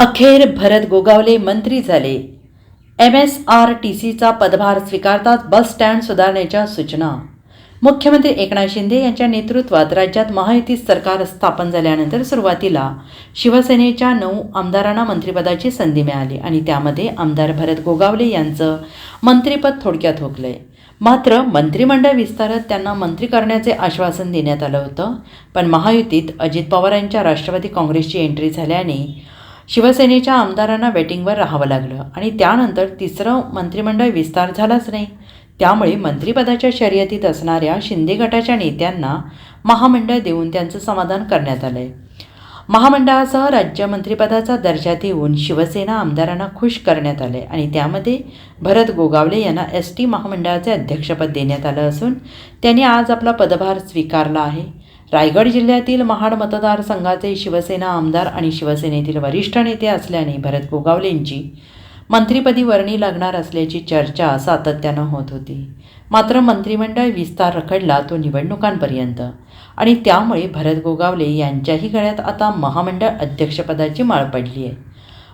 अखेर भरत गोगावले मंत्री झाले. एम एस आर टी सीचा पदभार स्वीकारताच बस स्टँड सुधारण्याच्या सूचना. मुख्यमंत्री एकनाथ शिंदे यांच्या नेतृत्वात राज्यात महायुती सरकार स्थापन झाल्यानंतर सुरुवातीला शिवसेनेच्या नऊ आमदारांना मंत्रिपदाची संधी मिळाली आणि त्यामध्ये आमदार भरत गोगावले यांचं मंत्रिपद थोडक्यात हुकलंय. मात्र मंत्रिमंडळ विस्तारात त्यांना मंत्री करण्याचे आश्वासन देण्यात आलं होतं पण महायुतीत अजित पवार यांच्या राष्ट्रवादी काँग्रेसची एंट्री झाल्याने शिवसेनेच्या आमदारांना वेटिंगवर राहावं लागलं आणि त्यानंतर तिसरं मंत्रिमंडळ विस्तार झालाच नाही. त्यामुळे मंत्रिपदाच्या शर्यतीत असणाऱ्या शिंदे गटाच्या नेत्यांना महामंडळ देऊन त्यांचं समाधान करण्यात आलं आहे महामंडळासह राज्य मंत्रिपदाचा दर्जा देऊन शिवसेना आमदारांना खुश करण्यात आले आणि त्यामध्ये भरत गोगावले यांना एस टी महामंडळाचे अध्यक्षपद देण्यात आलं असून त्यांनी आज आपला पदभार स्वीकारला आहे. रायगड जिल्ह्यातील महाड मतदारसंघाचे शिवसेना आमदार आणि शिवसेनेतील वरिष्ठ नेते असल्याने भरत गोगावलेंची मंत्रिपदी वर्णी लागणार असल्याची चर्चा सातत्यानं होत होती. मात्र मंत्रिमंडळ विस्तार रखडला तो निवडणुकांपर्यंत. आणि त्यामुळे भरत गोगावले यांच्याही गळ्यात आता महामंडळ अध्यक्षपदाची माळ पडली आहे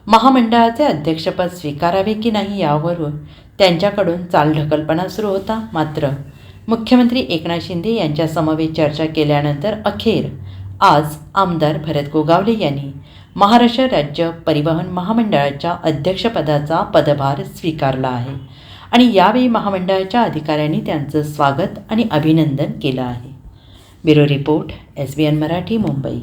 महामंडळाचे अध्यक्षपद स्वीकारावे की नाही यावरून त्यांच्याकडून चालढकलपणा सुरू होता. मात्र मुख्यमंत्री एकनाथ शिंदे यांच्यासमवेत चर्चा केल्यानंतर अखेर आज आमदार भरत गोगावले यांनी महाराष्ट्र राज्य परिवहन महामंडळाच्या अध्यक्षपदाचा पदभार स्वीकारला आहे आणि यावेळी महामंडळाच्या अधिकाऱ्यांनी त्यांचं स्वागत आणि अभिनंदन केलं आहे. Bureau report S B N Marathi Mumbai.